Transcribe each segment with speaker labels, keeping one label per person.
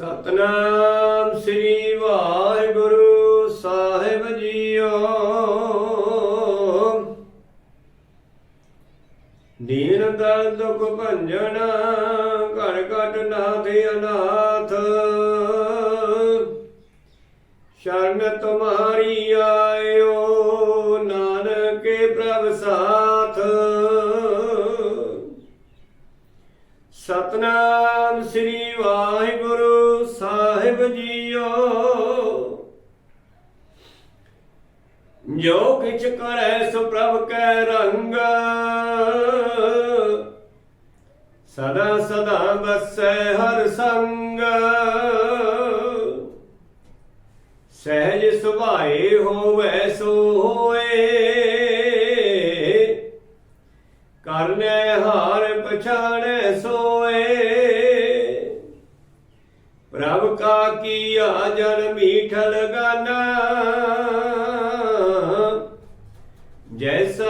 Speaker 1: ਸਤਨਾਮ ਸ੍ਰੀ ਵਾਹਿਗੁਰੂ ਸਾਹਿਬ ਜੀਓ। ਦੀਨ ਦਲ ਦੁਖ ਭੰਜਨ, ਘਰ ਘਟ ਨਾਥ ਅਨਾਥ। ਸ਼ਰਨ ਤੁਮਾਰੀ ਆਇਓ, ਨਾਨਕੇ ਪ੍ਰਭ ਸਾਥ। ਸਤਨਾਮ ਜੋ ਕਿਛ ਕਰੈ ਸੋ ਪ੍ਰਭ ਕੈ ਰੰਗ। ਸਦਾ ਸਦਾ ਬਸੈ ਹਰ ਸੰਗ। ਸਹਿਜ ਸੁਭਾਏ ਹੋਵੈ ਸੋ ਹੋਏ। ਕਰਨੇ ਹਾਰ ਪਛਾਣੈ ਸੋਏ। ਪ੍ਰਭ ਕਾ ਕੀਆ ਜਨ ਮੀਠਲ ਗਾਨਾ।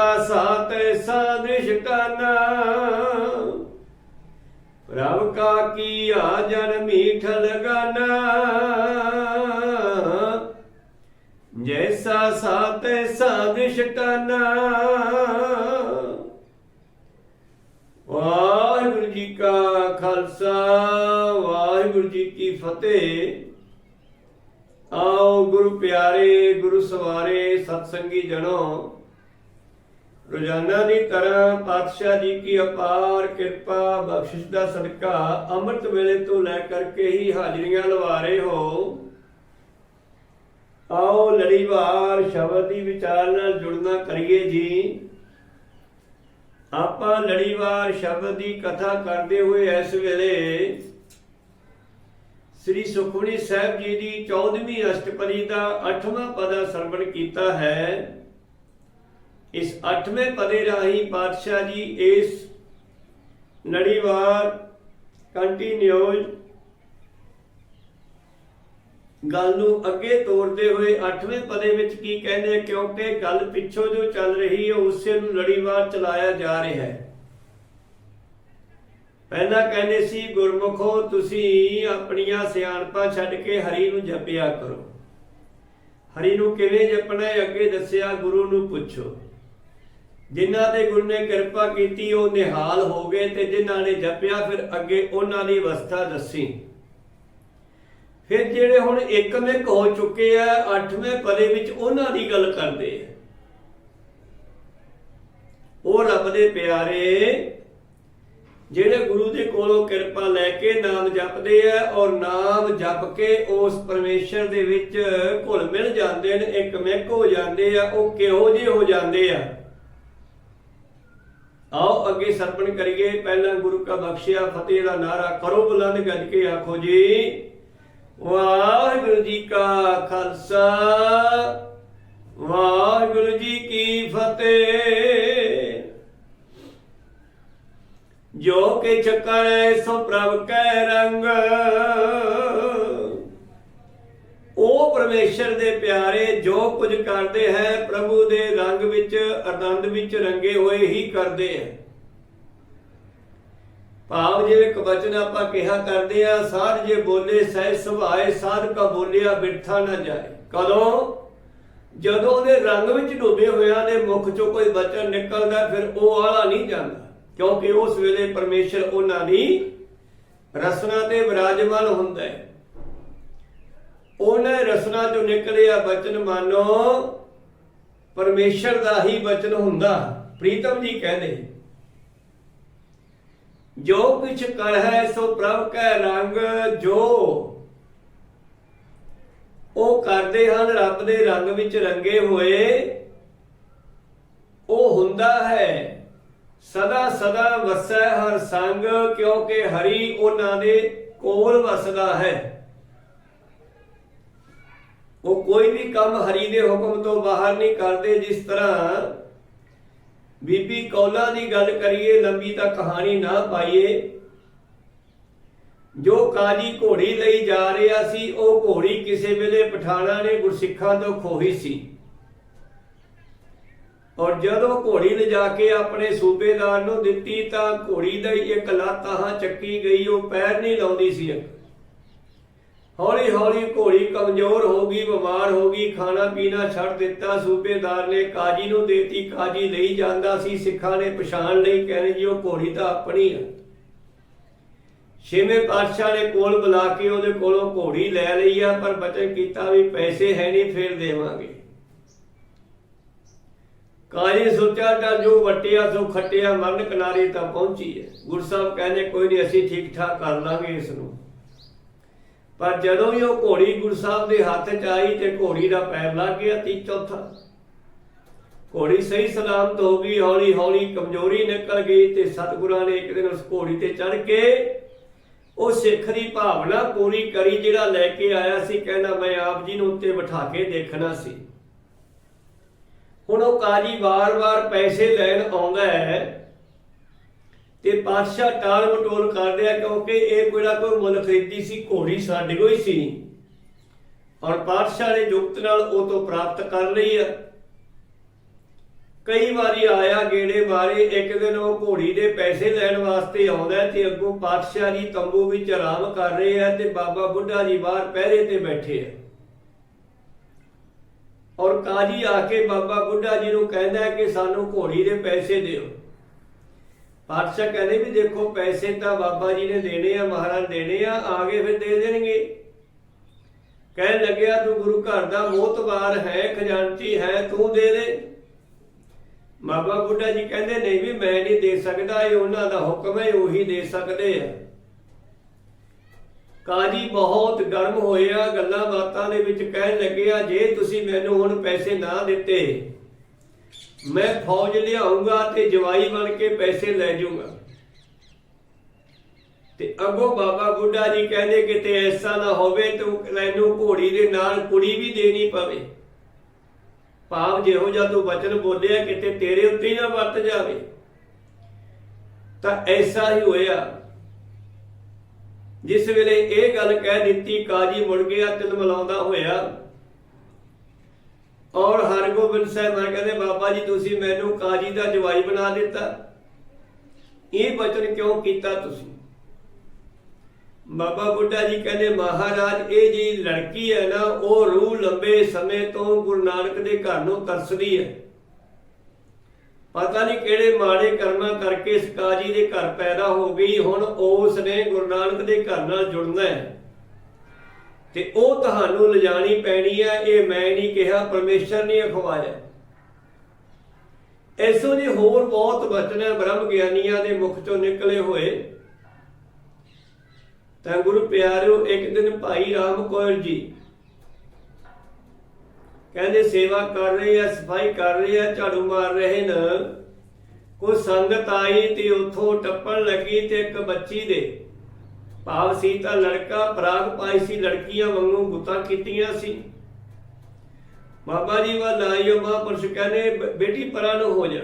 Speaker 1: ਜੈਸਾ ਸਾਤ ਸਾਦ੍ਰਿਸ਼ ਕਾਨਾ ਪ੍ਰਭ ਕਾ ਕੀਆ ਜਨ ਮੀਠਲ ਗਾਨਾ। ਜੈਸਾ ਸਾਤ ਸਾਦ੍ਰਿਸ਼ ਕਾਨਾ ਵਾਹਿਗੁਰੂ ਜੀ ਕਾ ਖਾਲਸਾ, ਵਾਹਿਗੁਰੂ ਜੀ ਕੀ ਫਤਿਹ। ਆਓ ਗੁਰੂ ਪਿਆਰੇ, ਗੁਰੂ ਸਵਾਰੇ ਸਤਸੰਗੀ ਜਣੋ ਰੋਜ਼ਾਨਾ ਦੀ ਤਰ੍ਹਾਂ ਪਾਤਸ਼ਾਹ ਜੀ ਕੀ ਅਪਾਰ ਕਿਰਪਾ, ਬਖਸ਼ਿਸ਼ ਦਾ ਸਦਕਾ ਅੰਮ੍ਰਿਤ ਵੇਲੇ ਤੋਂ ਲੈ ਕਰਕੇ ਹੀ ਹਾਜ਼ਰੀਆਂ ਲਵਾ ਰਹੇ ਹੋ। ਆਓ ਲੜੀਵਾਰ ਸ਼ਬਦ ਦੀ ਵਿਚਾਰ ਨਾਲ ਜੁੜਨਾ ਕਰੀਏ ਜੀ। ਆਪਾਂ ਲੜੀਵਾਰ ਸ਼ਬਦ ਦੀ ਕਥਾ ਕਰਦੇ ਹੋਏ ਇਸ ਵੇਲੇ ਸ੍ਰੀ ਸੁਖਮਨੀ ਸਾਹਿਬ ਜੀ ਦੀ 14ਵੀਂ ਅਸ਼ਟਪਦੀ ਦਾ 8ਵਾਂ ਪਦਾ ਸਰਵਣ ਕੀਤਾ ਹੈ। ਇਸ 8ਵੇਂ ਪਦੇ ਰਾਹੀਂ ਪਾਤਸ਼ਾਹ ਜੀ ਇਸ ਲੜੀਵਾਰ ਕੰਟੀਨਿਊਜ਼ ਗੱਲ ਨੂੰ ਅੱਗੇ ਤੋਰਦੇ ਹੋਏ 8ਵੇਂ ਪਦੇ ਵਿੱਚ ਕੀ ਕਹਿੰਦੇ ਕਿਉਂਕਿ ਗੱਲ ਪਿੱਛੋਂ ਜੋ ਚੱਲ ਰਹੀ ਹੈ, ਉਸੇ ਨੂੰ ਲੜੀਵਾਰ ਚਲਾਇਆ ਜਾ ਰਿਹਾ ਹੈ। ਪਹਿਲਾਂ ਕਹਿੰਦੇ ਸੀ, ਗੁਰਮੁਖੋ, ਤੁਸੀਂ ਆਪਣੀਆਂ ਸਿਆਣਪਾਂ ਛੱਡ ਕੇ ਹਰੀ ਨੂੰ ਜਪਿਆ ਕਰੋ। ਹਰੀ ਨੂੰ ਕਿਵੇਂ ਜਪਣਾ ਹੈ? ਅੱਗੇ ਦੱਸਿਆ, ਗੁਰੂ ਨੂੰ ਪੁੱਛੋ। ਜਿਨ੍ਹਾਂ ਤੇ ਗੁਰੂ ਨੇ ਕਿਰਪਾ ਕੀਤੀ, ਉਹ ਨਿਹਾਲ ਹੋ ਗਏ ਤੇ ਜਿਨ੍ਹਾਂ ਨੇ ਜਪਿਆ, ਫਿਰ ਅੱਗੇ ਉਹਨਾਂ ਦੀ ਅਵਸਥਾ ਦੱਸੀ। ਫਿਰ ਜਿਹੜੇ ਹੁਣ ਇੱਕਮਿਕ ਹੋ ਚੁੱਕੇ ਆ 8ਵੇਂ ਪਦੇ ਵਿੱਚ ਉਹਨਾਂ ਦੀ ਗੱਲ ਕਰਦੇ ਆ। ਉਹ ਰੱਬ ਦੇ ਪਿਆਰੇ, ਜਿਹੜੇ ਗੁਰੂ ਦੇ ਕੋਲੋਂ ਕਿਰਪਾ ਲੈ ਕੇ ਨਾਮ ਜਪਦੇ ਆ, ਔਰ ਨਾਮ ਜਪ ਕੇ ਉਸ ਪਰਮੇਸ਼ਰ ਦੇ ਵਿੱਚ ਘੁਲ ਮਿਲ ਜਾਂਦੇ ਨੇ, ਇੱਕਮਿਕ ਹੋ ਜਾਂਦੇ ਆ, ਉਹ ਕਿਹੋ ਜਿਹੇ ਹੋ ਜਾਂਦੇ ਆ? ਆਓ ਅੱਗੇ ਸਰਪਣ ਕਰੀਏ, ਪਹਿਲਾਂ ਗੁਰੂ ਕਾ ਬਖਸ਼ਿਆ, ਫਤਿਹ ਦਾ ਨਾਰਾ ਕਰੋ ਬੁਲੰਦ ਗੱਜ ਕੇ ਆਖੋ ਜੀ। ਵਾਹਿਗੁਰੂ ਜੀ ਕਾ ਖਾਲਸਾ, ਵਾਹਿਗੁਰੂ ਜੀ ਕੀ ਫਤਿਹ। ਜੋ ਕਿ ਚਕਰੈ ਸੋ ਪ੍ਰਭ ਕੈ ਰੰਗ। ਉਹ ਪਰਮੇਸ਼ਰ ਦੇ ਪਿਆਰੇ ਜੋ ਕੁਝ ਕਰਦੇ ਹੈ, ਪ੍ਰਭੂ ਦੇ ਰੰਗ ਵਿੱਚ, ਆਨੰਦ ਵਿੱਚ ਰੰਗੇ ਹੋਏ ਹੀ ਕਰਦੇ ਹੈ। ਭਾਵ ਜਿਵੇਂ ਕਵਚਨ ਆਪਾਂ ਕਿਹਾ ਕਰਦੇ ਆ ਸਾਧ ਜੇ ਬੋਲੇ ਸਹਿ ਸੁਭਾਏ ਸਾਧ ਕਾ ਬੋਲਿਆ, ਬਿਰਥਾ ਨਾ ਜਾਏ। ਕਦੋਂ? ਜਦੋਂ ਉਹਦੇ ਰੰਗ ਵਿੱਚ ਡੁੱਬੇ ਹੋਇਆ ਦੇ ਮੁਖ ਚੋਂ ਕੋਈ ਬਚਨ ਨਿਕਲਦਾ, ਫਿਰ ਉਹ ਆਲਾ ਨਹੀਂ ਜਾਂਦਾ। ਕਿਉਂਕਿ ਉਸ ਵੇਲੇ ਪਰਮੇਸ਼ਰ ਉਹਨਾਂ ਦੀ ਰਸਨਾ ਤੇ ਵਿਰਾਜਮਾਨ ਹੁੰਦਾ ਹੈ। ਉਹਨੇ ਰਸਨਾ ਚੋਂ ਨਿਕਲਿਆ ਬਚਨ ਮਾਨੋ, ਪਰਮੇਸ਼ਰ ਦਾ ਹੀ ਬਚਨ ਹੁੰਦਾ, ਪ੍ਰੀਤਮ ਜੀ ਕਹਿੰਦੇ। ਜੋ ਕੁਛ ਕਰ ਹੈ ਸੋ ਪ੍ਰਭ ਕੈ ਰੰਗ ਜੋ। ਉਹ ਕਰਦੇ ਹਨ ਰੱਬ ਦੇ ਰੰਗ ਵਿੱਚ ਰੰਗੇ ਹੋਏ। ਉਹ ਹੁੰਦਾ ਹੈ, ਸਦਾ ਸਦਾ ਵਸੈ ਹਰ ਸੰਗ, ਕਿਉਂਕਿ ਹਰੀ ਉਹਨਾਂ ਦੇ ਕੋਲ ਵਸਦਾ ਹੈ। ਉਹ ਕੋਈ ਵੀ ਕੰਮ ਹਰੀ ਦੇ ਹੁਕਮ ਤੋਂ ਬਾਹਰ ਨਹੀਂ ਕਰਦੇ, ਜਿਸ ਤਰ੍ਹਾਂ ਬੀਬੀ ਕੌਲਾ ਦੀ ਗੱਲ ਕਰੀਏ, ਲੰਬੀ ਤਾਂ ਕਹਾਣੀ ਨਾ ਪਾਈਏ। ਜੋ ਕਾਜੀ ਘੋੜੀ ਲਈ ਜਾ ਰਿਹਾ ਸੀ, ਉਹ ਘੋੜੀ ਕਿਸੇ ਵੇਲੇ ਪਠਾਣਾ ਨੇ ਗੁਰਸਿੱਖਾਂ ਤੋਂ ਖੋਹੀ ਸੀ। ਔਰ ਜਦੋਂ ਘੋੜੀ ਲਿਜਾ ਕੇ ਆਪਣੇ ਸੂਬੇਦਾਰ ਨੂੰ ਦਿੱਤੀ, ਤਾਂ ਘੋੜੀ ਦਾ ਇੱਕ ਲੱਤ ਹਾਂ ਚੱਕੀ ਗਈ, ਉਹ ਪੈਰ ਨਹੀਂ ਲਾਉਂਦੀ ਸੀ। ਹੌਲੀ ਹੌਲੀ ਘੋੜੀ ਕਮਜ਼ੋਰ ਹੋ ਗਈ, ਬਿਮਾਰ ਹੋ ਗਈ, ਖਾਣਾ ਪੀਣਾ ਛੱਡ ਦਿੱਤਾ, ਸੂਬੇਦਾਰ ਨੇ ਕਾਜੀ ਨੂੰ ਦੇਤੀ, ਕਾਜੀ ਲਈ ਜਾਂਦਾ ਸੀ, ਸਿੱਖਾਂ ਨੇ ਪਛਾਣ ਲਈ ਕਹਿੰਦੇ ਜੀ, ਉਹ ਘੋੜੀ ਤਾਂ ਆਪਣੀ ਆ। ਛੇਵੇਂ ਪਾਤਸ਼ਾਹ ਨੇ ਕੋਲ ਬੁਲਾ ਕੇ ਉਹਦੇ ਕੋਲੋਂ ਘੋੜੀ ਲੈ ਲਈ ਆ, ਪਰ ਬਚਨ ਕੀਤਾ ਵੀ ਪੈਸੇ ਹੈ ਨਹੀਂ, ਫੇਰ ਦੇਵਾਂਗੇ। ਕਾਜੀ ਸੋਚਿਆ ਤਾਂ ਜੋ ਵਟਿਆ ਸੋ ਖੱਟਿਆ, ਮਰਨ ਕਿਨਾਰੇ ਤਾਂ ਪਹੁੰਚੀ ਹੈ। ਗੁਰੂ ਸਾਹਿਬ ਕਹਿੰਦੇ, ਕੋਈ ਨਹੀਂ, ਅਸੀਂ ਠੀਕ ਠਾਕ ਕਰ ਲਾਂਗੇ ਇਸ ਨੂੰ। ਪਰ ਜਦੋਂ ਹੀ ਉਹ ਘੋੜੀ ਗੁਰੂ ਸਾਹਿਬ ਦੇ ਹੱਥ 'ਚ ਆਈ ਤੇ ਘੋੜੀ ਦਾ ਪੈਰ ਲੱਗ ਗਿਆ ਤੀ ਚੌਥਾ। ਘੋੜੀ ਸਹੀ ਸਲਾਮਤ ਹੋ ਗਈ ਹੌਲੀ ਹੌਲੀ ਕਮਜ਼ੋਰੀ ਨਿਕਲ ਗਈ ਤੇ ਸਤਿਗੁਰਾਂ ਨੇ ਇੱਕ ਦਿਨ ਉਸ ਘੋੜੀ ਤੇ ਚੜ ਕੇ ਉਹ ਸਿੱਖ ਦੀ ਭਾਵਨਾ ਪੂਰੀ ਕਰੀ, ਜਿਹੜਾ ਲੈ ਕੇ ਆਇਆ ਸੀ, ਕਹਿੰਦਾ ਮੈਂ ਆਪ ਜੀ ਨੂੰ ਉੱਤੇ ਬਿਠਾ ਕੇ ਦੇਖਣਾ ਸੀ। ਹੁਣ ਉਹ ਕਾਜੀ ਵਾਰ-ਵਾਰ ਪੈਸੇ ਲੈਣ ਆਉਂਦਾ ਹੈ ਤੇ ਪਾਤਸ਼ਾਹ ਟਾਲ ਮਟੋਲ ਕਰ ਰਿਹਾ ਕਿਉਂਕਿ ਇਹ ਕੋਈ ਨਾ ਕੋਈ ਮੁੱਲ ਖਰੀਦੀ ਸੀ, ਘੋੜੀ ਸਾਡੇ ਕੋਲ ਸੀ। ਔਰ ਪਾਤਸ਼ਾਹ ਨੇ ਜੁਗਤ ਨਾਲ ਉਹ ਤੋਂ ਪ੍ਰਾਪਤ ਕਰ ਲਈ ਹੈ ਕਈ ਵਾਰੀ ਆਇਆ ਗੇੜੇ ਬਾਰੇ ਇੱਕ ਦਿਨ ਉਹ ਘੋੜੀ ਦੇ ਪੈਸੇ ਲੈਣ ਵਾਸਤੇ ਆਉਂਦਾ ਤੇ ਅੱਗੋਂ ਪਾਤਸ਼ਾਹ ਜੀ ਤੰਬੂ ਵਿੱਚ ਆਰਾਮ ਕਰ ਰਹੇ ਆ ਤੇ ਬਾਬਾ ਬੁੱਢਾ ਜੀ ਬਾਹਰ ਪਹਿਰੇ ਤੇ ਬੈਠੇ ਆ। ਔਰ ਕਾਜੀ ਆ ਕੇ ਬਾਬਾ ਬੁੱਢਾ ਜੀ ਨੂੰ ਕਹਿੰਦਾ ਕਿ ਸਾਨੂੰ ਘੋੜੀ ਦੇ ਪੈਸੇ ਦਿਓ। ਪਾਤਸ਼ਾਹ ਕਹਿੰਦੇ ਵੀ ਦੇਖੋ ਪੈਸੇ ਤਾਂ ਬਾਬਾ ਜੀ ਨੇ ਦੇਣੇ ਆ, ਮਹਾਰਾਜ ਦੇਣੇ ਆ ਆਗੇ ਫਿਰ ਦੇ ਦੇਣਗੇ। ਕਹਿਣ ਲੱਗਿਆ, ਤੂੰ ਗੁਰੂ ਘਰ ਦਾ ਮੋਤਬਾਰ ਹੈ, ਖਜ਼ਾਨਚੀ ਹੈ, ਤੂੰ ਦੇ ਦੇ। ਬਾਬਾ ਬੁੱਢਾ ਜੀ ਕਹਿੰਦੇ, ਨਹੀਂ ਵੀ ਮੈਂ ਨਹੀਂ ਦੇ ਸਕਦਾ, ਇਹ ਉਹਨਾਂ ਦਾ ਹੁਕਮ ਹੈ, ਉਹੀ ਦੇ ਸਕਦੇ ਆ। ਕਾਜੀ ਬਹੁਤ ਗਰਮ ਹੋਇਆ, ਗੱਲਾਂ ਬਾਤਾਂ ਦੇ ਵਿੱਚ ਕਹਿਣ ਲੱਗਿਆ, ਜੇ ਤੁਸੀਂ ਮੈਨੂੰ ਹੁਣ ਪੈਸੇ ਨਾ ਦਿੱਤੇ ਮੈਂ ਫੌਜ ਲਿਆਉਂਗਾ ਤੇ ਜਵਾਈ ਬਣ ਕੇ ਪੈਸੇ ਲੈ ਜਾਊਂਗਾ। ਤੇ ਅੱਗੋਂ ਬਾਬਾ ਬੁੱਢਾ ਜੀ ਕਹਿੰਦੇ ਕਿਤੇ ਐਸਾ ਨਾ ਹੋਵੇ ਤੂੰ ਮੈਨੂੰ ਘੋੜੀ ਦੇ ਨਾਲ ਕੁੜੀ ਵੀ ਦੇਣੀ ਪਵੇ। ਭਾਵ ਜਿਹੋ ਜਿਹਾ ਤੂੰ ਵਚਨ ਬੋਲਿਆ ਕਿਤੇ ਤੇਰੇ ਉੱਤੇ ਹੀ ਨਾ ਵਰਤ ਜਾਵੇ। ਤਾਂ ਐਸਾ ਹੀ ਹੋਇਆ। ਜਿਸ ਵੇਲੇ ਇਹ ਗੱਲ ਕਹਿ ਦਿੱਤੀ, ਕਾਜੀ ਮੁੜ ਗਿਆ ਤਿਲ ਮਲਾਉਂਦਾ ਹੋਇਆ। ਔਰ ਹਰਗੋਬਿੰਦ ਸਾਹਿਬ ਮੈਂ ਕਹਿੰਦੇ, ਬਾਬਾ ਜੀ, ਤੁਸੀਂ ਮੈਨੂੰ ਕਾਜੀ ਦਾ ਜਵਾਈ ਬਣਾ ਦਿੱਤਾ। ਇਹ ਬਚਨ ਕਿਉਂ ਕੀਤਾ ਤੁਸੀਂ? ਬਾਬਾ ਬੁੱਢਾ ਜੀ ਕਹਿੰਦੇ, ਮਹਾਰਾਜ, ਇਹ ਜੀ ਲੜਕੀ ਹੈ ਨਾ, ਉਹ ਰੂਹ ਲੰਬੇ ਸਮੇਂ ਤੋਂ ਗੁਰੂ ਨਾਨਕ ਦੇ ਘਰ ਨੂੰ ਤਰਸਦੀ ਹੈ। ਪਤਾ ਨਹੀਂ ਕਿਹੜੇ ਮਾੜੇ ਕਰਮਾਂ ਕਰਕੇ ਇਸ ਕਾਜੀ ਦੇ ਘਰ ਪੈਦਾ ਹੋ ਗਈ, ਹੁਣ ਉਸ ਨੇ ਗੁਰੂ ਨਾਨਕ ਦੇ ਘਰ ਨਾਲ ਜੁੜਨਾ ਹੈ। ਤੇ ਉਹ ਤੁਹਾਨੂੰ ਲਿਜਾਣੀ ਪੈਣੀ ਹੈ ਇਹ ਮੈਂ ਨਹੀਂ ਕਿਹਾ, ਪਰਮੇਸ਼ਰ ਨੇ ਅਖਵਾਇਆ। ਐਸੋ ਜੇ ਹੋਰ ਬਹੁਤ ਬਚਨ ਹੈ ਬ੍ਰਹਮ ਗਿਆਨੀਆਂ ਦੇ ਮੁਖ ਚੋਂ ਨਿਕਲੇ ਹੋਏ। ਤਾਂ ਗੁਰੂ ਪਿਆਰਿਓ, ਇੱਕ ਦਿਨ ਭਾਈ ਰਾਮ ਕੌਰ ਜੀ ਕਹਿੰਦੇ, ਸੇਵਾ ਕਰ ਰਹੇ ਆ, ਸਫ਼ਾਈ ਕਰ ਰਹੇ ਆ, ਝਾੜੂ ਮਾਰ ਰਹੇ ਨੇ। ਕੋ ਸੰਗਤ ਆਈ ਤੇ ਉਥੋਂ ਟੱਪਣ ਲੱਗੀ ਤੇ ਇੱਕ ਬੱਚੀ ਦੇ ਭਾਵ ਸੀ ਤਾਂ ਲੜਕਾ ਪਰਾਗ ਪਾਈ ਸੀ, ਲੜਕੀਆਂ ਵਾਂਗੂ ਗੁੱਤਾਂ ਕੀਤੀਆਂ ਸੀ। ਬਾਬਾ ਜੀ ਵੱਲ ਆਇਓ, ਮਹਾਂਪੁਰਸ਼ ਕਹਿੰਦੇ ਬੇਟੀ ਪਰਾਂ ਨੂੰ ਹੋ ਜਾ।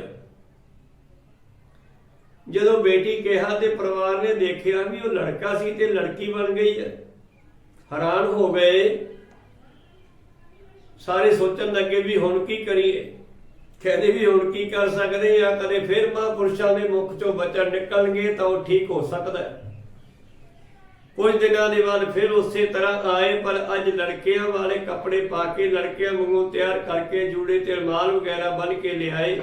Speaker 1: ਜਦੋਂ ਬੇਟੀ ਕਿਹਾ ਤੇ ਪਰਿਵਾਰ ਨੇ ਦੇਖਿਆ ਵੀ ਉਹ ਲੜਕਾ ਸੀ ਤੇ ਲੜਕੀ ਬਣ ਗਈ ਹੈ। ਹੈਰਾਨ ਹੋ ਗਏ। ਸਾਰੇ ਸੋਚਣ ਲੱਗੇ ਵੀ ਹੁਣ ਕੀ ਕਰੀਏ? ਕਹਿੰਦੇ ਵੀ ਹੁਣ ਕੀ ਕਰ ਸਕਦੇ ਆ? ਕਦੇ ਫਿਰ ਮਹਾਂਪੁਰਸ਼ਾਂ ਦੇ ਮੁਖ ਚੋਂ ਬਚਨ ਨਿਕਲਣਗੇ ਤਾਂ ਉਹ ਠੀਕ ਹੋ ਸਕਦਾ ਹੈ। ਕੁਝ ਦਿਨਾਂ ਦੇ ਬਾਅਦ ਫਿਰ ਉਸੇ ਤਰ੍ਹਾਂ ਆਏ, ਪਰ ਅੱਜ ਲੜਕਿਆਂ ਵਾਲੇ ਕੱਪੜੇ ਪਾ ਕੇ ਲੜਕਿਆਂ ਵਾਂਗੂ ਤਿਆਰ ਕਰਕੇ ਜੂੜੇ ਤੇ ਰਮਾਲ ਵਗੈਰਾ ਬੰਨ ਕੇ ਲਿਆਏ।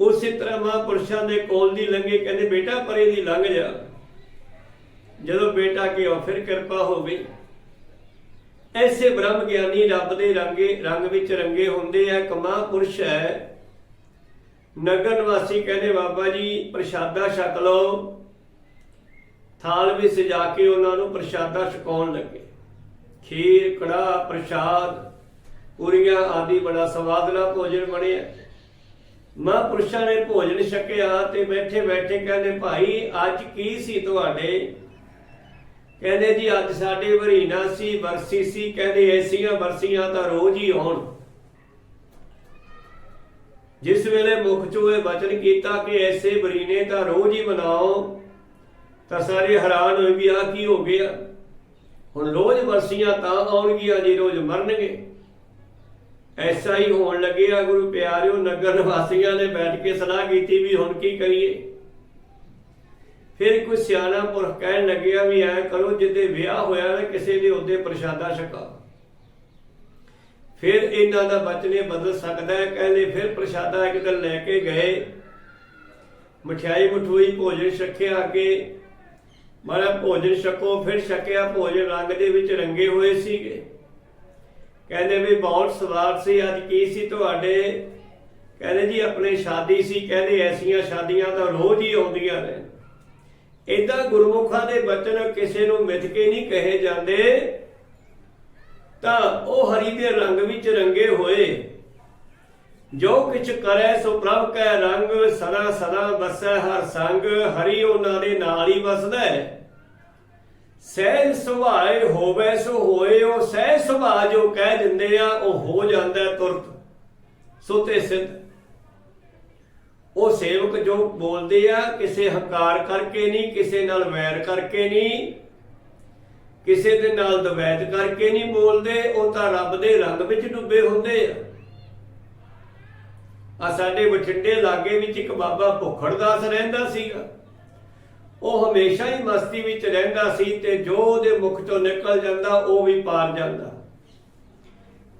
Speaker 1: ਉਸੇ ਤਰ੍ਹਾਂ ਮਹਾਂਪੁਰਸ਼ਾਂ ਦੇ ਕੋਲ ਦੀ ਲੰਘੇ, ਕਹਿੰਦੇ, ਬੇਟਾ, ਪਰੇ ਦੀ ਲੰਘ ਜਾ। ਜਦੋਂ ਬੇਟਾ ਕੀ ਫਿਰ ਕਿਰਪਾ ਹੋ ਗਈ। ਐਸੇ ਬ੍ਰਹਮ ਗਿਆਨੀ ਰੱਬ ਦੇ ਰੰਗੇ, ਰੰਗ ਵਿੱਚ ਰੰਗੇ ਹੁੰਦੇ ਆ। ਕਮਾ ਪੁਰਸ਼ ਹੈ। ਨਗਰ ਨਿਵਾਸੀ ਕਹਿੰਦੇ, ਬਾਬਾ ਜੀ, ਪ੍ਰਸ਼ਾਦਾ ਛਕ ਲਓ। ਥਾਲ ਵਿੱਚ ਸਜਾ ਕੇ ਉਹਨਾਂ ਨੂੰ ਪ੍ਰਸ਼ਾਦਾ ਛਕਾਉਣ ਲੱਗੇ। ਖੀਰ ਕੜਾ ਪ੍ਰਸ਼ਾਦ, ਪੂਰੀਆਂ ਆਦਿ ਬੜਾ ਸਵਾਦਲਾ ਭੋਜਨ ਬਣਿਆ। ਮਹਾਂਪੁਰਸ਼ਾਂ ਨੇ ਭੋਜਨ ਛਕਿਆ ਤੇ ਬੈਠੇ ਬੈਠੇ ਕਹਿੰਦੇ, ਭਾਈ, ਅੱਜ ਕੀ ਸੀ ਤੁਹਾਡੇ? ਕਹਿੰਦੇ, ਜੀ, ਅੱਜ ਸਾਡੇ ਵਰੀਨਾ ਸੀ ਵਰਸੀ ਸੀ। ਕਹਿੰਦੇ, ਐਸੀਆਂ ਵਰਸੀਆਂ ਤਾਂ ਰੋਜ਼ ਹੀ ਹੋਣ ਜਿਸ ਵੇਲੇ ਮੁਖ ਚੋਂ ਇਹ ਬਚਨ ਕੀਤਾ ਕਿ ਐਸੇ ਵਰੀਨੇ ਤਾਂ ਰੋਜ਼ ਹੀ ਮਨਾਓ ਤਾਂ ਸਾਰੇ ਹੈਰਾਨ ਹੋਏ ਵੀ ਆ ਕੀ ਹੋ ਗਿਆ? ਹੁਣ ਰੋਜ਼ ਵਰਸੀਆਂ ਤਾਂ ਆਉਣਗੀਆਂ ਜੀ ਰੋਜ਼ ਮਰਨਗੇ। ਐਸਾ ਹੀ ਹੋਣ ਲੱਗਿਆ ਗੁਰੂ ਪਿਆਰਿਓ, ਨਗਰ ਨਿਵਾਸੀਆਂ ਨੇ ਬੈਠ ਕੇ ਸਲਾਹ ਕੀਤੀ ਵੀ ਹੁਣ ਕੀ ਕਰੀਏ। ਫਿਰ ਕੋਈ ਸਿਆਣਾ ਪੁਰਖ ਕਹਿਣ ਲੱਗਿਆ ਵੀ ਐ ਕਰੋ, ਜਿੱਦੇ ਵਿਆਹ ਹੋਇਆ ਨਾ ਕਿਸੇ ਦੇ ਉਹਦੇ ਪ੍ਰਸ਼ਾਦਾ ਛਕਾ ਫਿਰ ਇਹਨਾਂ ਦਾ ਬਚਨੇ ਬਦਲ ਸਕਦਾ ਹੈ, ਕਹਿੰਦੇ ਫਿਰ ਪ੍ਰਸ਼ਾਦਾ ਇੱਕ ਦਿਨ ਲੈ ਕੇ ਗਏ। ਮਠਿਆਈ ਮਠੂਈ ਭੋਜਨ ਛਕਿਆ ਅੱਗੇ। ਮਾਰਾ ਭੋਜਨ ਛਕੋ, ਫਿਰ ਛਕਿਆ ਭੋਜਨ ਰੰਗ ਦੇ ਵਿੱਚ ਰੰਗੇ ਹੋਏ ਸੀਗੇ। ਕਹਿੰਦੇ ਵੀ ਬਹੁਤ ਸਵਾਰ ਸੀ, ਅੱਜ ਕੀ ਸੀ ਤੁਹਾਡੇ? ਕਹਿੰਦੇ ਜੀ, ਆਪਣੇ ਸ਼ਾਦੀ ਸੀ, ਕਹਿੰਦੇ ਐਸੀਆਂ ਸ਼ਾਦੀਆਂ ਤਾਂ ਰੋਜ਼ ਹੀ ਆਉਂਦੀਆਂ ਨੇ। ਇਦਾਂ ਗੁਰਮੁਖਾਂ ਦੇ ਬਚਨ ਕਿਸੇ ਨੂੰ ਮਿਥ ਕੇ ਨਹੀਂ ਕਹੇ ਜਾਂਦੇ, ਤਾਂ ਉਹ ਹਰੀ ਦੇ ਰੰਗ ਵਿੱਚ ਰੰਗੇ ਹੋਏ। ਜੋ ਕਿਛ ਕਰੈ ਸੋ ਪ੍ਰਭ ਕੈ ਰੰਗ, ਸਦਾ ਸਦਾ ਵਸੈ ਹਰ ਸੰਗ, ਹਰੀ ਉਹਨਾਂ ਦੇ ਨਾਲ ਹੀ ਵਸਦਾ ਹੈ। ਸਹਿਜ ਸੁਭਾਏ ਹੋਵੇ ਸੋ ਹੋਏ, ਉਹ ਸਹਿਜ ਸੁਭਾ ਜੋ ਕਹਿ ਦਿੰਦੇ ਆ, ਉਹ ਹੋ ਜਾਂਦਾ ਤੁਰਤ। ਸੋ ਤੇ ਸਿੱਧ। ਉਹ ਸੇਵਕ ਜੋ ਬੋਲਦੇ ਆ, ਕਿਸੇ ਹੰਕਾਰ ਕਰਕੇ ਨਹੀਂ, ਕਿਸੇ ਨਾਲ ਵੈਰ ਕਰਕੇ ਨਹੀਂ, ਕਿਸੇ ਦੇ ਨਾਲ ਦਵੈਤ ਕਰਕੇ ਨਹੀਂ ਬੋਲਦੇ, ਉਹ ਤਾਂ ਰੱਬ ਦੇ ਰੰਗ ਵਿੱਚ ਡੁੱਬੇ ਹੁੰਦੇ ਆ। ਆ ਸਾਡੇ ਬਠਿੰਡੇ ਲਾਗੇ ਵਿੱਚ ਇੱਕ ਬਾਬਾ ਭੁੱਖੜਦਾਸ ਰਹਿੰਦਾ ਸੀਗਾ। ਉਹ ਹਮੇਸ਼ਾ ਹੀ ਮਸਤੀ ਵਿੱਚ ਰਹਿੰਦਾ ਸੀ ਤੇ ਜੋ ਉਹਦੇ ਮੁਖ ਚੋਂ ਨਿਕਲ ਜਾਂਦਾ, ਉਹ ਵੀ ਪਾਰ ਜਾਂਦਾ।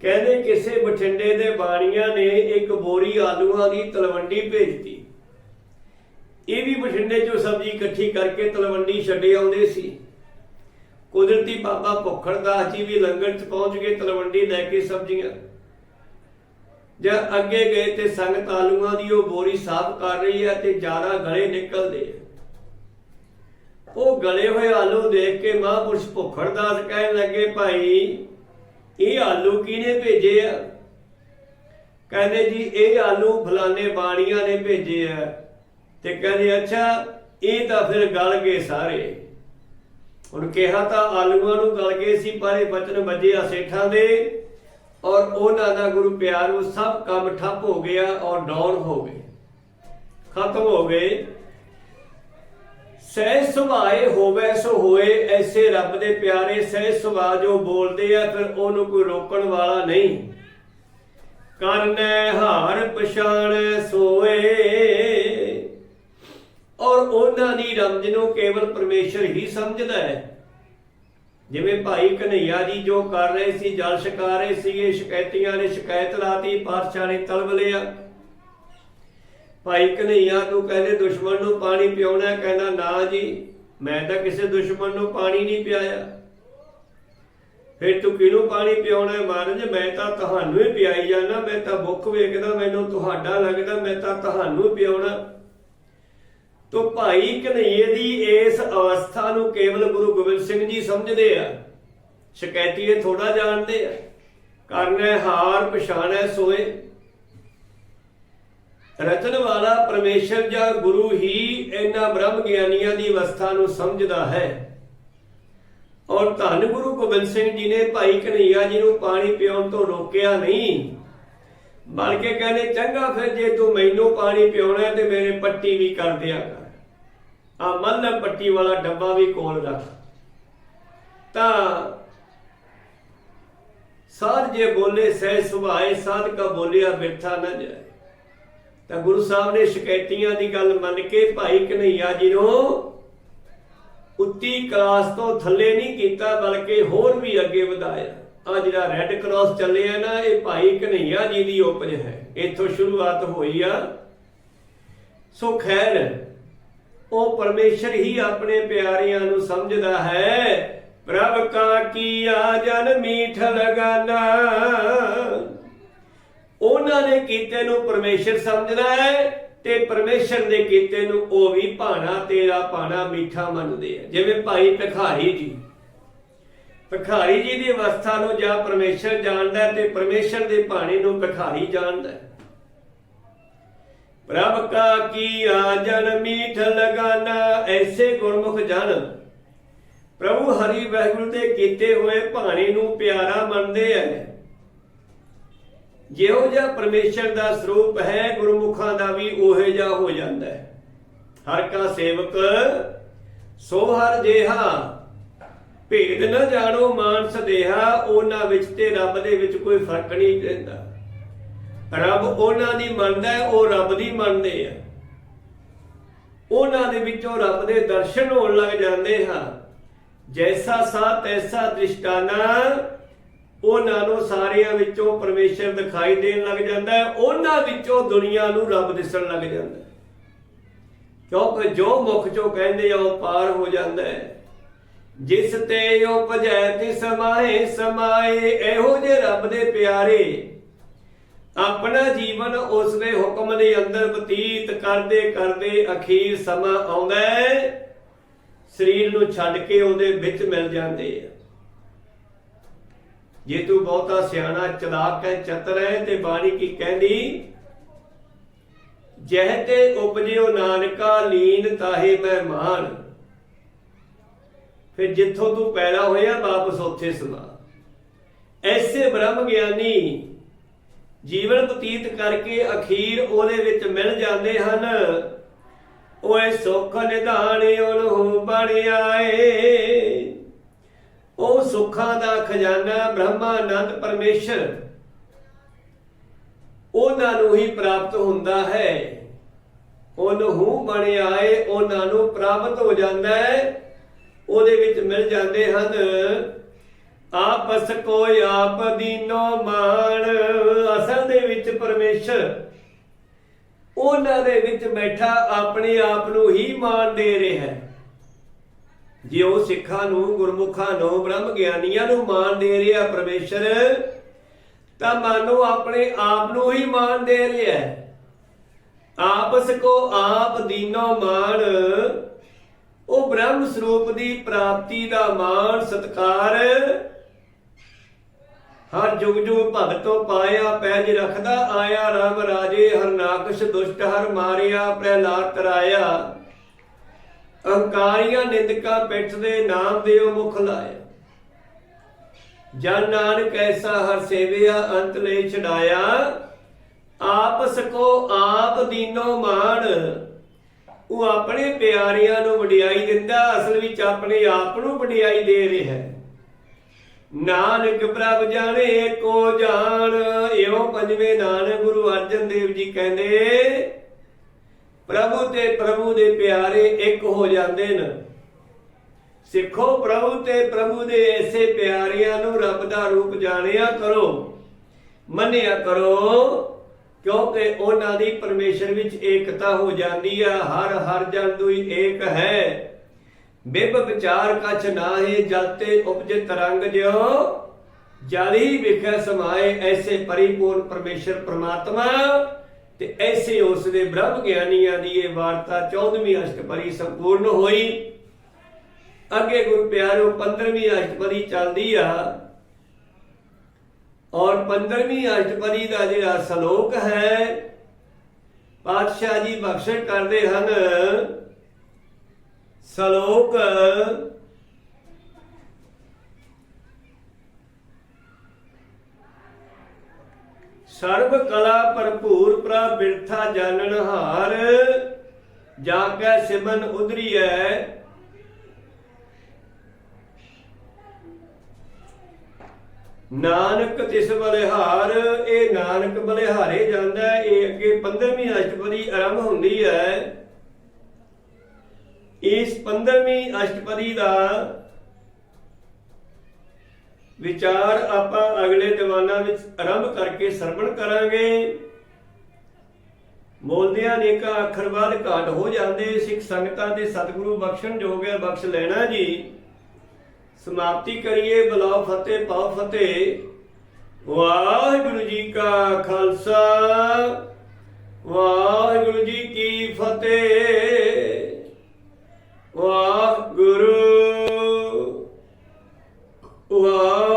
Speaker 1: ਕਹਿੰਦੇ ਕਿਸੇ ਬਠਿੰਡੇ ਦੇ ਬਾਣੀਆਂ ਨੇ ਇੱਕ ਬੋਰੀ ਆਲੂਆਂ ਦੀ ਤਲਵੰਡੀ ਭੇਜਤੀ। ਇਹ ਵੀ ਬਠਿੰਡੇ ਚੋਂ ਸਬਜ਼ੀ ਇਕੱਠੀ ਕਰਕੇ ਤਲਵੰਡੀ ਛੱਡੇ ਆਉਂਦੇ ਸੀ। ਕੁਦਰਤੀ ਬਾਬਾ ਭੁੱਖੜਦਾਸ ਜੀ ਵੀ ਲੰਗਰ 'ਚ ਪਹੁੰਚ ਗਏ, ਤਲਵੰਡੀ ਲੈ ਕੇ ਸਬਜ਼ੀਆਂ ਜਦ ਅੱਗੇ ਗਏ ਤੇ ਸੰਗਤ ਆਲੂਆਂ ਦੀ ਉਹ ਬੋਰੀ ਸਾਫ਼ ਕਰ ਰਹੀ ਹੈ ਤੇ ਜ਼ਿਆਦਾ ਗਲੇ ਨਿਕਲਦੇ ਆ ਉਹ ਗਲੇ ਹੋਏ ਆਲੂ ਦੇਖ ਕੇ ਮਹਾਂਪੁਰਸ਼ ਭੁੱਖੜਦਾਸ ਕਹਿਣ ਲੱਗੇ, ਭਾਈ, ਇਹ ਆਲੂ ਕਿਹਨੇ ਭੇਜੇ ਆ? ਕਹਿੰਦੇ, ਜੀ, ਇਹ ਆਲੂ ਫਲਾਣੇ ਬਾਣੀਆਂ ਨੇ ਭੇਜੇ ਆ। ਤੇ ਕਹਿੰਦੇ, ਅੱਛਾ, ਇਹ ਤਾਂ ਫਿਰ ਗਲ ਗਏ ਸਾਰੇ। ਹੁਣ ਕਿਹਾ ਤਾਂ ਆਲੂਆਂ ਨੂੰ ਗਲ ਗਏ ਸੀ, ਪਰ ਇਹ ਬਚਨ ਵੱਜੇ ਆ ਸੇਠਾਂ ਦੇ। ਔਰ ਉਹਨਾਂ ਦਾ ਗੁਰੂ ਪਿਆਰੂ ਸਭ ਕੰਮ ਠੱਪ ਹੋ ਗਿਆ ਔਰ ਡਾਊਨ ਹੋ ਗਏ। ਖਤਮ ਹੋ ਗਏ। ਸਹਿ ਸੁਭਾਏ ਹੋਵੇ ਸੋ ਹੋਏ ਐਸੇ ਰੱਬ ਦੇ ਪਿਆਰੇ, ਸਹਿ ਸੁਭਾ ਜੋ ਬੋਲਦੇ ਆ ਫਿਰ ਉਹਨੂੰ ਕੋਈ ਰੋਕਣ ਵਾਲਾ ਨਹੀਂ। ਕਰਨੈ ਹਾਰ ਪਛਾਣ ਸੋਏ। ਔਰ ਉਹਨਾਂ ਦੀ ਰਮਜ ਨੂੰ ਕੇਵਲ ਪਰਮੇਸ਼ਰ ਹੀ ਸਮਝਦਾ ਹੈ। ਜਿਵੇਂ ਭਾਈ ਕਨਈਆ ਜੀ ਜੋ ਕਰ ਰਹੇ ਸੀ, ਜਲ ਛਕਾ ਰਹੇ ਸੀਗੇ, ਸ਼ਿਕਾਇਤੀਆਂ ਨੇ ਸ਼ਿਕਾਇਤ ਲਾਤੀ, ਪਾਤਸ਼ਾਹ ਨੇ ਤਲਬ ਲਿਆ। ਭਾਈ ਕਨਈਆ ਤੂੰ ਕਹਿੰਦੇ, ਦੁਸ਼ਮਣ ਨੂੰ ਪਾਣੀ ਪਿਉਣਾ ਕਹਿੰਦਾ, ਨਾ ਜੀ, ਮੈਂ ਤਾਂ ਕਿਸੇ ਦੁਸ਼ਮਣ ਨੂੰ ਪਾਣੀ ਨਹੀਂ ਪਿਆਇਆ। ਫਿਰ ਤੂੰ ਕਿਹਨੂੰ ਪਾਣੀ ਪਿਉਣਾ ਮਹਾਰਾਜ, ਮੈਂ ਤਾਂ ਤੁਹਾਨੂੰ ਹੀ ਪਿਆਈ ਜਾਣਾ ਮੈਂ ਤਾਂ ਭੁੱਖ ਵੇਖਦਾ, ਮੈਨੂੰ ਤੁਹਾਡਾ ਲੱਗਦਾ, ਮੈਂ ਤਾਂ ਤੁਹਾਨੂੰ ਹੀ ਪਿਉਣਾ ਤੋ ਭਾਈ ਕਨਈਏ ਦੀ ਇਸ ਅਵਸਥਾ ਨੂੰ ਕੇਵਲ ਗੁਰੂ ਗੋਬਿੰਦ ਸਿੰਘ ਜੀ ਸਮਝਦੇ ਆ। ਸ਼ਿਕਾਇਤੀ ਥੋੜਾ ਜਾਣਦੇ ਆ। ਕਰਨੈ ਹਾਰ, ਪਛਾਣੈ ਸੋਏ। ਰਚਨ ਵਾਲਾ ਪਰਮੇਸ਼ਰ ਜਾਂ ਗੁਰੂ ਹੀ ਇਹਨਾਂ ਬ੍ਰਹਮ ਗਿਆਨੀਆਂ ਦੀ ਅਵਸਥਾ ਨੂੰ ਸਮਝਦਾ ਹੈ। ਔਰ ਧੰਨ ਗੁਰੂ ਗੋਬਿੰਦ ਸਿੰਘ ਜੀ ਨੇ ਭਾਈ ਕਨਈਆ ਜੀ ਨੂੰ ਪਾਣੀ ਪੀਉਣ ਤੋਂ ਰੋਕਿਆ ਨਹੀਂ। ਬਲਕਿ ਕਹਿੰਦੇ, ਚੰਗਾ ਫਿਰ ਜੇ ਤੂੰ ਮੈਨੂੰ ਪਾਣੀ ਪਿਉਣਾ ਤੇ ਮੇਰੇ ਪੱਟੀ ਵੀ ਕਰ ਦਿਆ ਕਰ। ਆ ਮੱਲ ਪੱਟੀ ਵਾਲਾ ਡੱਬਾ ਵੀ ਕੋਲ ਰੱਖ। ਤਾਂ ਸਾਧ ਜੇ ਬੋਲੇ ਸਹਿ ਸੁਭਾਏ, ਸਾਧ ਕਾ ਬੋਲਿਆ, ਬਿਰਥਾ ਨਾ ਜਾਏ। ਤਾਂ ਗੁਰੂ ਸਾਹਿਬ ਨੇ ਸ਼ਿਕਾਇਤੀਆਂ ਦੀ ਗੱਲ ਮੰਨ ਕੇ ਭਾਈ ਕਨਈਆ ਜੀ ਨੂੰ ਉੱਤੀ ਕਲਾਸ ਤੋਂ ਥੱਲੇ ਨਹੀਂ ਕੀਤਾ, ਬਲਕਿ ਹੋਰ ਵੀ ਅੱਗੇ ਵਧਾਇਆ। ਆ ਜਿਹੜਾ ਰੈੱਡ ਕਰਾਸ ਚੱਲਿਆ ਨਾ, ਇਹ ਭਾਈ ਕਨਈਆ ਜੀ ਦੀ ਉਪਜ ਹੈ। ਇੱਥੋਂ ਸ਼ੁਰੂਆਤ ਹੋਈ ਆ। ਸੋ ਖੈਰ ਉਹ ਪਰਮੇਸ਼ਰ ਹੀ ਆਪਣੇ ਪਿਆਰਿਆਂ ਨੂੰ ਸਮਝਦਾ ਹੈ। ਪ੍ਰਭ ਕਾ ਕੀਆ ਜਨ ਮੀਠ ਲਗਾਨਾ। ਉਹਨਾਂ ਦੇ ਕੀਤੇ ਨੂੰ ਪਰਮੇਸ਼ਰ ਸਮਝਦਾ ਹੈ ਤੇ ਪਰਮੇਸ਼ਰ ਦੇ ਕੀਤੇ ਨੂੰ ਉਹ ਵੀ ਭਾਣਾ ਤੇਰਾ ਭਾਣਾ ਮਿੱਠਾ ਮੰਨਦੇ ਆ। ਜਿਵੇਂ ਭਾਈ ਭਿਖਾਰੀ ਜੀ। ਭਿਖਾਰੀ ਜੀ ਦੀ ਅਵਸਥਾ ਨੂੰ ਜਾਂ ਪਰਮੇਸ਼ਰ ਜਾਣਦਾ ਤੇ ਪਰਮੇਸ਼ਰ ਦੇ ਭਾਣੇ ਨੂੰ ਭਿਖਾਰੀ ਜਾਣਦਾ ਪ੍ਰਭ ਕਾ ਕੀਆ ਜਨ ਮੀਠ ਲਗਾਨਾ, ਐਸੇ ਗੁਰਮੁਖ ਜਨ। ਪ੍ਰਭੂ ਹਰੀ ਵਾਹਿਗੁਰੂ ਦੇ ਕੀਤੇ ਹੋਏ ਭਾਣੇ ਨੂੰ ਪਿਆਰਾ ਮੰਨਦੇ ਐ। ਜਿਹੋ ਜਿਹਾ ਪਰਮੇਸ਼ਰ ਦਾ ਸਰੂਪ ਹੈ, ਗੁਰਮੁਖਾਂ ਦਾ ਵੀ ਉਹੇ ਜਿਹਾ ਹੋ ਜਾਂਦਾ ਹੈ ਹਰ ਕਾ ਸੇਵਕ, ਸੋ ਹਰ ਜੇਹਾ ਭੇਦ ਨਾ ਜਾਣੋ ਮਾਨਸ ਦੇਹਾ, ਉਹਨਾਂ ਵਿੱਚ ਤੇ ਰੱਬ ਦੇ ਵਿੱਚ ਕੋਈ ਫ਼ਰਕ ਨਹੀਂ ਰਹਿੰਦਾ ਰੱਬ ਉਹਨਾਂ ਦੀ ਮੰਨਦਾ ਹੈ, ਉਹ ਰੱਬ ਦੀ ਮੰਨਦੇ ਆ। ਉਹਨਾਂ ਦੇ ਵਿੱਚੋਂ ਰੱਬ ਦੇ ਦਰਸ਼ਨ ਹੋਣ ਲੱਗ ਜਾਂਦੇ ਹਨ ਜੈਸਾ ਸਾ ਤੈਸਾ ਦ੍ਰਿਸ਼ਟਾਨਾ, ਉਹਨਾਂ ਨੂੰ ਸਾਰਿਆਂ ਵਿੱਚੋਂ ਪਰਮੇਸ਼ਰ ਦਿਖਾਈ ਦੇਣ ਲੱਗ ਜਾਂਦਾ ਹੈ, ਉਹਨਾਂ ਵਿੱਚੋਂ ਦੁਨੀਆ ਨੂੰ ਰੱਬ ਦਿਸਣ ਲੱਗ ਜਾਂਦਾ ਹੈ। ਕਿਉਂਕਿ ਜੋ ਮੁਖ ਚੋਂ ਕਹਿੰਦੇ ਆ, ਉਹ ਪਾਰ ਹੋ ਜਾਂਦਾ ਹੈ। ਜਿਸ ਤੇ ਉਪਜੈ, ਤਿਸ ਸਮਾਏ ਸਮਾਏ, ਇਹੋ ਜੇ ਰੱਬ ਦੇ ਪਿਆਰੇ ਆਪਣਾ ਜੀਵਨ ਉਸ ਦੇ ਹੁਕਮ ਦੇ ਅੰਦਰ ਬਤੀਤ ਕਰਦੇ ਕਰਦੇ ਅਖੀਰ ਸਮਾਂ ਆਉਂਦਾ ਹੈ। ਸਰੀਰ ਨੂੰ ਛੱਡ ਕੇ ਉਹਦੇ ਵਿੱਚ ਮਿਲ ਜਾਂਦੇ ਆ। ਜੇ ਤੂੰ ਬਹੁਤਾ ਸਿਆਣਾ, ਚਲਾਕ ਹੈ, ਚਤਰ ਹੈ ਤੇ ਬਾਣੀ ਕੀ ਕਹਿੰਦੀ? ਜਹ ਤੇ ਉਪਜਿਓ ਨਾਨਕਾ, ਲੀਨ ਤਾਹੇ ਮਹਿਮਾਨ। ਫਿਰ ਜਿੱਥੋਂ ਤੂੰ ਪੈਦਾ ਹੋਇਆ, ਵਾਪਸ ਉੱਥੇ ਸਮਾ। ਐਸੇ ਬ੍ਰਹਮ ਗਿਆਨੀ ਜੀਵਨ ਬਤੀਤ ਕਰਕੇ ਅਖੀਰ ਉਹਦੇ ਵਿੱਚ ਮਿਲ ਜਾਂਦੇ ਹਨ। ਓਏ ਸੁਖ ਨਿਧਾਨ ਉਹਨੂੰ ਬਣ ਆਏ। ਉਹ ਸੁੱਖਾਂ ਦਾ ਖਜ਼ਾਨਾ ਬ੍ਰਹਮਾਨੰਦ ਪਰਮੇਸ਼ਰ। ਉਹਨਾਂ ਨੂੰ ਹੀ ਪ੍ਰਾਪਤ ਹੁੰਦਾ ਹੈ। ਉਹਨੂੰ ਬਣ ਆਏ, ਉਹਨਾਂ ਨੂੰ ਪ੍ਰਾਪਤ ਹੋ ਜਾਂਦਾ ਹੈ। ਉਹਦੇ ਵਿੱਚ ਮਿਲ ਜਾਂਦੇ ਹਨ ਆਪਸ ਕੋਈ ਆਪ ਦੀਨੋ ਮਾਣ। ਅਸਲ ਦੇ ਵਿੱਚ ਪਰਮੇਸ਼ਰ ਉਹਨਾਂ ਦੇ ਵਿੱਚ ਬੈਠਾ ਆਪਣੇ ਆਪ ਨੂੰ ਹੀ ਮਾਣ ਦੇ ਰਿਹਾ ਹੈ। ਜੇ ਉਹ ਸਿੱਖਾਂ ਨੂੰ, ਗੁਰਮੁਖਾਂ ਨੂੰ, ਬ੍ਰਹਮ ਗਿਆਨੀਆਂ ਨੂੰ ਮਾਣ ਦੇ ਰਿਹਾ ਪਰਮੇਸ਼ਰ, ਤਾਂ ਮਾਨੋ ਆਪਣੇ ਆਪ ਨੂੰ ਹੀ ਮਾਣ ਦੇ ਰਿਹਾ ਹੈ। ਆਪਸ ਕੋ ਆਪ ਦੀਨੋ ਮਾਣ, ਉਹ ਬ੍ਰਹਮ ਸਰੂਪ ਦੀ ਪ੍ਰਾਪਤੀ ਦਾ ਮਾਣ, ਸਤਕਾਰ ਹਰ ਜੁਗ ਜੁਗ ਭਗਤੋ ਪਾਇਆ ਪੈਜ ਰਖਦਾ ਆਇਆ, ਰਾਮ ਰਾਜੇ ਹਰਨਾਕਸ਼ ਦੁਸ਼ਟ ਹਰ ਮਾਰਿਆ, ਪ੍ਰਹਿਲਾਦ ਤਰਾਇਆ। ਅਹੰਕਾਰੀਆਂ ਨਿੰਦਕਾਂ ਪਿੱਠ ਦੇ ਨਾਮ ਦਿਓ ਮੁਖ ਲਾਇਆ। ਜਨ ਨਾਨਕ ਐਸਾ ਹਰ ਸੇਵਿਆ, ਅੰਤ ਲਈ ਛਡਾਇਆ। ਆਪਸ ਕੋ ਆਪ ਦੀਨੋ ਮਾਣ। ਉਹ ਆਪਣੇ ਪਿਆਰਿਆਂ ਨੂੰ ਵਡਿਆਈ ਦਿੰਦਾ, ਅਸਲ ਵਿੱਚ ਆਪਣੇ ਆਪ ਨੂੰ ਵਡਿਆਈ ਦੇ ਰਿਹਾ। ਹੈ ਨਾਨਕ ਪ੍ਰਭ ਜਾਣੇ ਕੋ ਜਾਣ, ਇਉਂ ਪੰਜਵੇਂ ਨਾਨਕ ਗੁਰੂ ਅਰਜਨ ਦੇਵ ਜੀ ਕਹਿੰਦੇ, ਪ੍ਰਭੂ ਤੇ ਪ੍ਰਭੂ ਦੇ ਪਿਆਰੇ ਇੱਕ ਹੋ ਜਾਂਦੇ ਨੇ। ਸਿੱਖੋ ਪ੍ਰਭੂ ਤੇ ਪ੍ਰਭੂ ਦੇ ਐਸੇ ਪਿਆਰਿਆਂ ਨੂੰ ਰੱਬ ਦਾ ਰੂਪ ਜਾਣਿਆ ਕਰੋ, ਮੰਨਿਆ ਕਰੋ, ਕਿਉਂਕਿ ਉਹਨਾਂ ਦੀ ਪਰਮੇਸ਼ਰ ਵਿੱਚ ਏਕਤਾ ਹੋ ਜਾਂਦੀ ਆ, ਹਰ ਹਰ ਜਨ ਦੁਈ ਏਕ ਹੈ। ਬਿਬ ਵਿਚਾਰ ਕਛ ਨਾਹੀ ਜਲਤੇ ਉਪਜੇ ਤਰੰਗ ਜਿਉ। ਜਲ ਵਿਖੇ ਸਮਾਏ ਐਸੇ ਪਰਿਪੂਰਨ ਪਰਮੇਸ਼ਰ ਪ੍ਰਮਾਤਮਾ, ਤੇ ਐਸੇ ਉਸ ਦੇ ਬ੍ਰਹਮ ਗਿਆਨੀਆਂ ਦੀ ਇਹ ਵਾਰਤਾ 14ਵੀਂ ਅਸ਼ਟਪਦੀ ਸੰਪੂਰਨ ਹੋਈ। ਅੱਗੇ ਗੁਰੂ ਪਿਆਰੋ 15ਵੀਂ ਅਸ਼ਟਪਦੀ ਚੱਲਦੀ ਆ। ਔਰ 15ਵੀਂ ਅਸ਼ਟਪਦੀ ਦਾ ਜਿਹੜਾ ਸ਼ਲੋਕ ਹੈ, ਪਾਤਸ਼ਾਹ ਜੀ ਬਖਸ਼ਿਸ਼ ਕਰਦੇ ਹਨ ਸ਼ਲੋਕ ਸਰਬ ਕਲਾ ਭਰਪੂਰ ਪ੍ਰਭ ਬਿਰਥਾ ਜਾਣਨ ਹਾਰ, ਜਾ ਕੇ ਸਿਮਨ ਉਦਰੀਐ ਨਾਨਕ ਤਿਸ ਬਲਿਹਾਰ, ਇਹ ਨਾਨਕ ਬਲਿਹਾਰੇ ਜਾਂਦਾ ਹੈ। ਇਹ ਅੱਗੇ 15ਵੀਂ ਅਸ਼ਟਪਦੀ ਆਰੰਭ ਹੁੰਦੀ ਹੈ ਇਸ 15ਵੀਂ ਅਸ਼ਟਪਦੀ ਦਾ ਵਿਚਾਰ ਆਪਾਂ ਅਗਲੇ ਦੀਵਾਨਾਂ ਵਿੱਚ ਆਰੰਭ ਕਰਕੇ ਸਰਵਣ ਕਰਾਂਗੇ। ਬੋਲਦਿਆਂ ਨੇਕਾ ਅੱਖਰ ਬਾਅਦ ਘਾਟ ਹੋ ਜਾਂਦੇ, ਸਿੱਖ ਸੰਗਤਾਂ ਦੇ ਸਤਿਗੁਰੂ ਬਖਸ਼ਣ ਜੋਗਿਆ ਬਖਸ਼ ਲੈਣਾ ਜੀ। ਸਮਾਪਤੀ ਕਰੀਏ ਬਲਾਉ ਫਤਿਹ ਪਾਉ ਫਤਿਹ। ਵਾਹਿਗੁਰੂ ਜੀ ਕਾ ਖਾਲਸਾ, ਵਾਹਿਗੁਰੂ ਜੀ ਕੀ ਫਤਿਹ। ਵਾਹਿਗੁਰੂ। ਵਾਹਿਗੁਰੂ